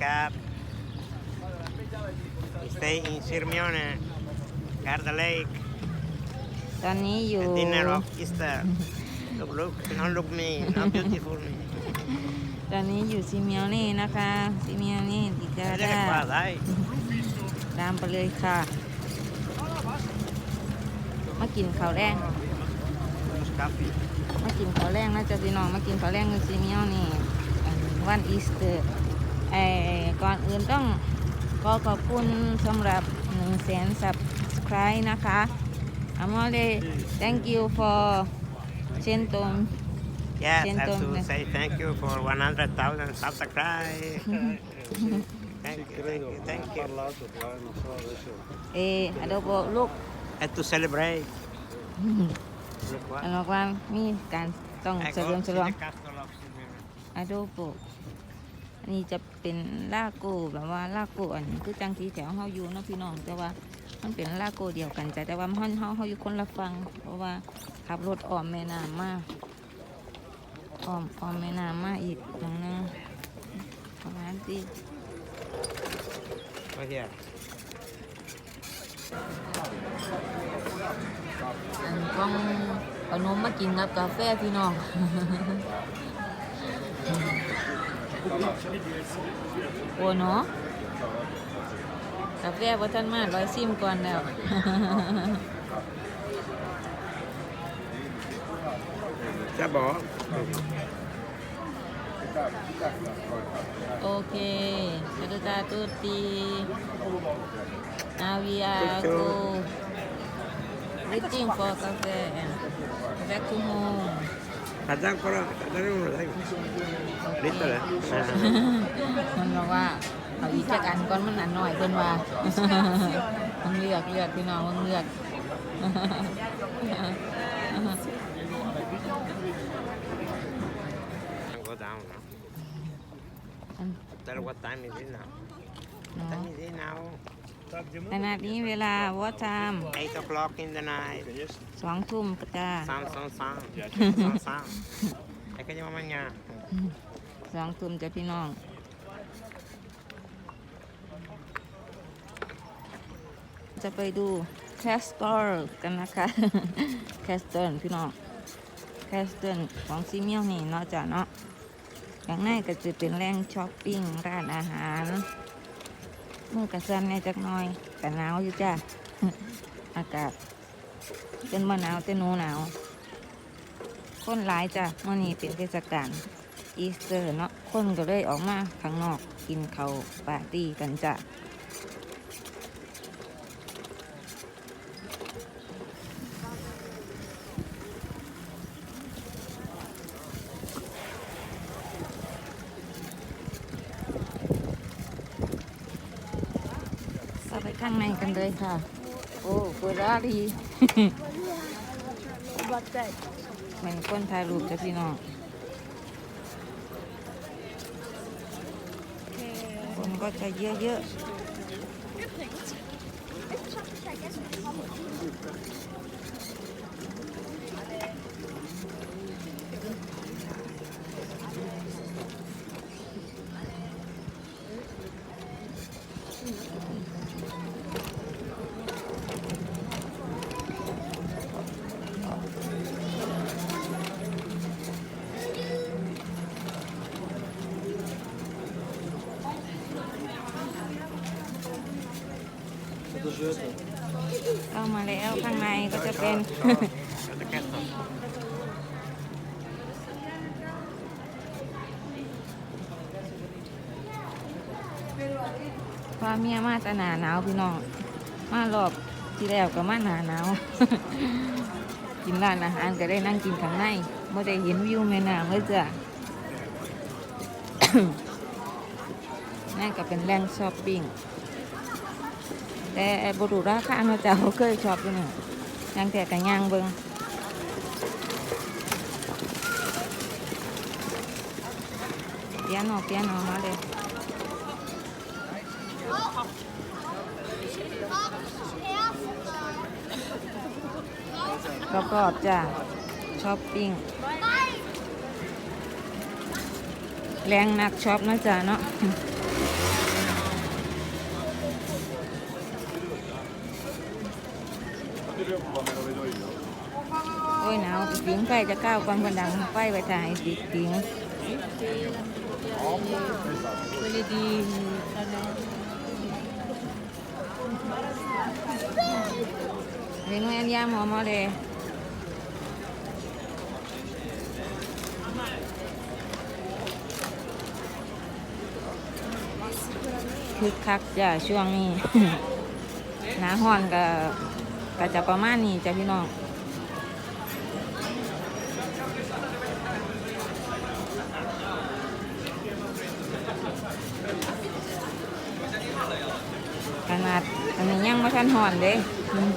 Cap. We stay in Sirmione, Garda Lake, ตอนนี้อยู่ the dinner of Easter. Look, look, don't look me, how beautiful me. ตอนนี้อยู่ซิเมียนี่นะคะซิเมียนี่ดิกา Vedete ดา qua, dai. ตามไปเลยค่ะ มากินข้าวแรง Non scappi. มากินข้าวแรงนะจ๊ะพี่น้องมากินข้าวแรงอยู่ซิเมียนี่อันวันอีสเตอร์ไอ้ ก่อนอื่นต้องขอขอบคุณสำหรับ1 0 0 0 0 0 subscribe นะคะอามอเล thank you for เช่นตรง Yes, I Siento have to me- say thank you for 100,000 subscribe. thank you, thank you, thank you. parlato qua, non so adesso. เออ dopo look And to celebrate. Look อัน qua. บอกว่ามีการต้ อันนี้จะเป็นลาโกแบบว่าลาโกอันนี้คือจังที่แถวเฮาอยู่เนาะพี่น้องแต่ว่ามันเป็นลาโกเดียวกันจ้ะแต่ว่ามันเฮาเฮาอยู่คนละฝั่งเพราะว่าขับรถอ้อมแม่น้ำมาอ้อมอ้อมแม่น้ำมาอีกตรงนึงประมาณที่ Oh, here. อันของเอานมมากินกับกาแฟพี่น้อง โอ้เนาะกาแฟว่าท่านมาร้อยซิมก่อนแล้ว Già boh. โอเคสักตาตุตีอาวิอาโก reaching for ขาจ้างก็ได้ขาจ้างก็ได้นิดเดียะมันบอกว่าเอาอีกจากอันก้อนมันอันหน่อยเพิ่นว่ามันเลือกเลือกพี่น้องมันเลือกก็ดาวนะแต่ว่าตายไม่ได้นะตายไม่ได้น ขณะนี้เวลาวอทาม8 o'clock in the night. สองทุ่มจ้า Sound, sound, sound. Sound, sound. E che andiamo a mangiare? สองทุ่มจ้ะพี่น้องจะไปดูแคสเตอร์กันนะคะแคสเตอร์พี่น้องแคสเตอร์ของซีเมียวนี่เนาะจ้ะเนาะข้างในก็จะเป็นแหล่งช้อปปิ้งร้านอาหาร มือกระสันในจักหน่อยแต่หนาวอยู่จ้าอากาศเป็นมะหนาวแต่หนูหนาว คนหลายจ้ะมื่อนี้เป็นเทศกาลอีสเตอร์เนาะคนก็เลยออกมาข้างนอกกินเขาวปาร์ตี้กันจ้ะเข้าไปข้างในกัน เลยค่ะ โอ้เฟอร์รารี่เหมือนคนถ่ายรูปจ้ะพี่น้องคนก็จะเยอะๆ พาเมียมาแตหนาหนาวพี่น้อง มารอบที่แล้วก็มาหนาหนาว กินร้านอาหารก็ได้นั่งกินข้างในไม่ได้เห็นวิวแม่น้ำเลยจ้ะนั่นก็เป็นแหล่งช้อปปิ้งแต่บรูราคาเนาะจ้ะเขาเคยช็อปอยู่นี่ย งแต่กันย่างเบิงเปียโนเปียโนมาเลยรอบๆจ้ะช้อปปิ้งแรงนักช็อปนะจ๊ะเนาะ อยหนาวปิงไฟจะก้าวก่อนคนดังไฟไปถ่ายปิดปิง quelli di Di noi andiamo amore คึกคักจ้ะช่วงนี้ หนาห้อนก็ก็จะประมาณนี้จ้ะพี่น้อง ขนาดอันนี้ยังไม่ทันห่อนเด้อืม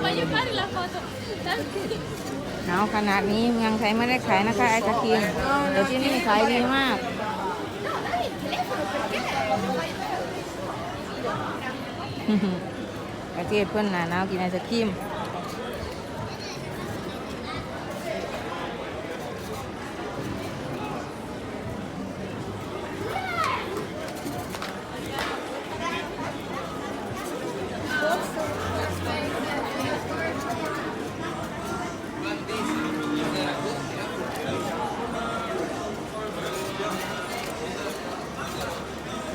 voglio fare la foto Tanti. หนาขนาดนี้เมืองไทยไม่ได้ขายนะคะไอศครีมแต่ที่นี่ขายดีมาก ประเทศเพื่อนหนาหนาวกินไอศครีม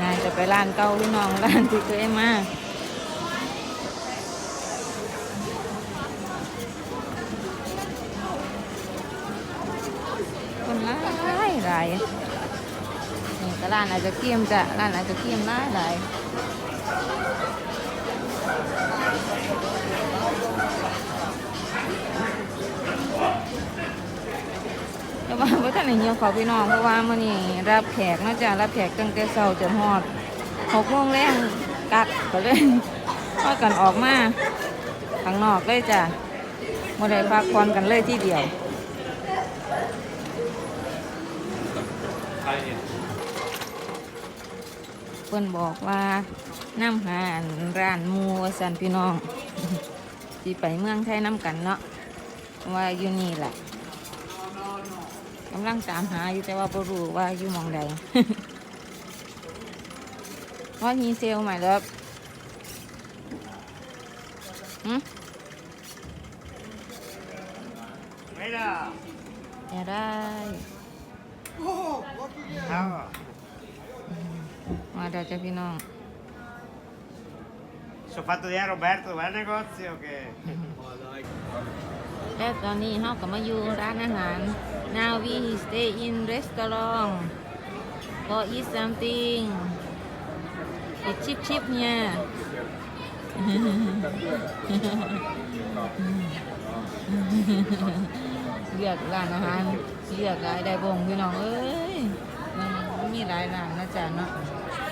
นายจะไปร้านเก่าพี่น้องร้านที่เคยมา คนร้ายนี่ก็ร้านอาจจะเกี่ยมจ้ะร้านอาจจะเกี่ยมหลายหลายแต่ว่าพ่ท่านเหี่ยวเขาพี่น้องเพราะว่ามื่อนี้รับแขกนาะจ้ะรับแขกตั้งแต่เช้าจนฮอดหกโมงแรงกัดก็เลยพากันออกมาข้างนอกเลยจ้ะมื่อใดพักผ่อนกันเลยที่เดียว เพิ่นบอกว่าน้ำหาอันร้านหมูว่าสันพี่น้องที่ไปเมืองไทยน้ำกันเนาะว่าอยู่นี่แหละกำลังตามหาอยู่แต่ว่าบ่รู้ว่าอยู่หมองใดว่ามีเซลลใหม่แล้วหืม Mira. อย่าได้ Ciao. มาเดี๋ยวจะพี่น้อง Sono fatto di Roberto, va al negozio che... และตอนนี้เฮาก็มาอยู่ร้านอาหาร now we stay in restaurant for eat something it's cheap cheap here เลือกร้านอาหารเลือกหลายได้บ่งพี่น้องเอ้ย มันมีหลายร้านนะจ๊ะเนาะ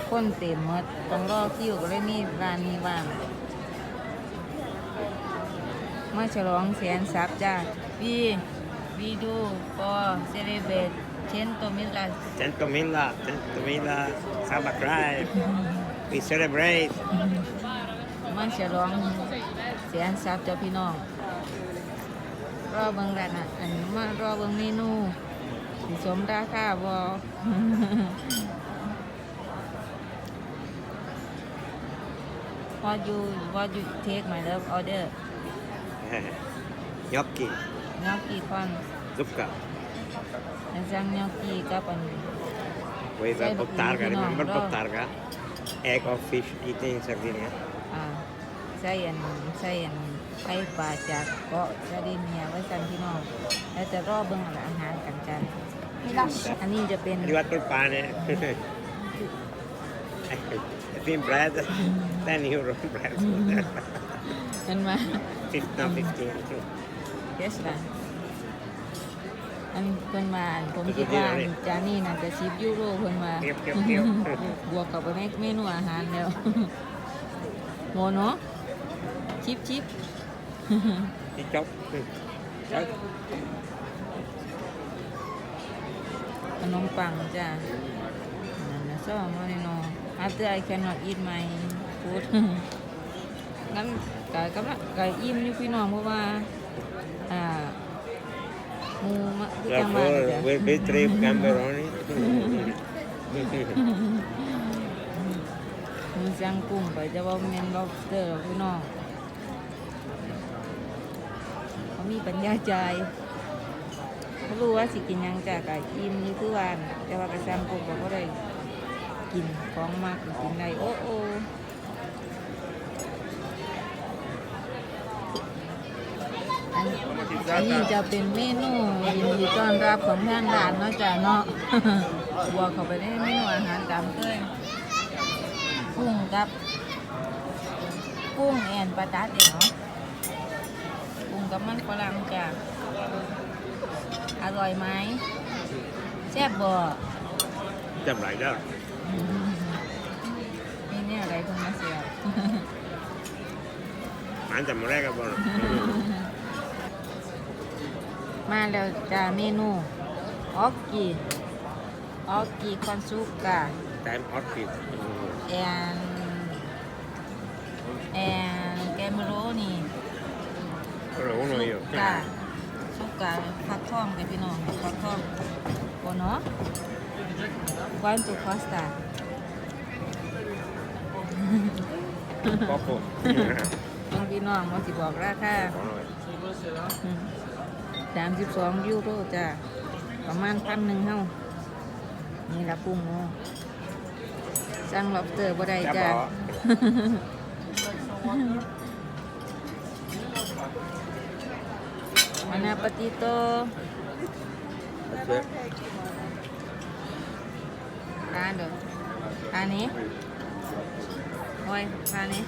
คนเต็มหมดต้องรอคิวก็เลยมีร้านนี้ว่างมาฉลองแสนทรัพย์จ้าวีวีดู for celebrate เชนโตมิลา 100.000, 100.000 subscribe. We celebrate. มาฉลองแสนทรัพย์จ้าพี่น้องรอเบิ่งร้านอะอันมารอเบิ่งเมนู สิสมราคาบ่ What you what you take my love order Gnocchi, เนาะกี่คน zucca. อันสั่งเนาะกี่กับอัน Vuoi Sai, per bottarga, no, remember no. bottarga? Egg of fish eaten in Sardinia. อ่าใส่อันใส่อันไข่ปลาจากเกาะซาดิเนียไว้สั่นพี่น้องแล้วจะรอเบิ่งอาหารกันจ้ะ อันนี้จะเป็น È arrivato il pane. Ecco, il thin bread, 10 euro il bread. เป็นมา Fif- No, 15. เยสล่ะอันเพิ่นมาผมคิดว่าจานนี้น่าจะ10ยูโรเพิ่นมา Piu, piu, piu. บวกกับเมนูอาหารแล้วโมเนาะชิปชิป Di chop. Ciao. ขนมปังจ้ะนั่นนะซ้อมมาเลยเนาะ after I cannot eat my food งั้นก็กำลังก็อิ่มอยู่พี่น้องเพราะว่า อ่าหมูมะคือ La จังหวัด flor, จ้ะ with with three gamberoni. หมูจังกุ้งไปจะว่าแม่น lobster หรอกพี่น้องเขามีปัญญาใจ เขารู้ว่าสิกินหยังจากกะอิ่มนี่คือวานะแต่ว่ากระซังกุ้งก็บ่ได้กินของมากกินได้โอ้โอ้อันอันนี้จะเป็นเมนูยินดีต้อนรับของทางร้านเนาะจ้ะเนาะบวเข้าไปในเมนูอาหารตามเคยกุ้งกับกุ้งแอนปลาตัดเองเนาะกุ้งกับมันฝรั่งจ้ะ อร่อยไหมแซ่บบ่ Chậm lại đó. นี่เนี่ยอะไรเพิ่งมาเสียบ Anh chậm ra các bạn. มาแล้วจ้าเมนูออกกีออกกีคอนซูกา Time orchid. แอนแอนแกมโรนี่ Rồi uno io. กาสุ กาฟักทองกับพี่น้องฟักทองโอเนาะ quanto costa Poco. น้องพี่น้องมาสิบอกราคา Buono. สามสิบสองยูโรจ้ะประมาณพันหนึ่งเฮานี่ละปรุงเนาะสั่ง lobster บ่ได้ Chà จ้ะ bò. มานาปฏิโต Aspetta. ทานเด้อทา นนี้โอ้ยทานนี้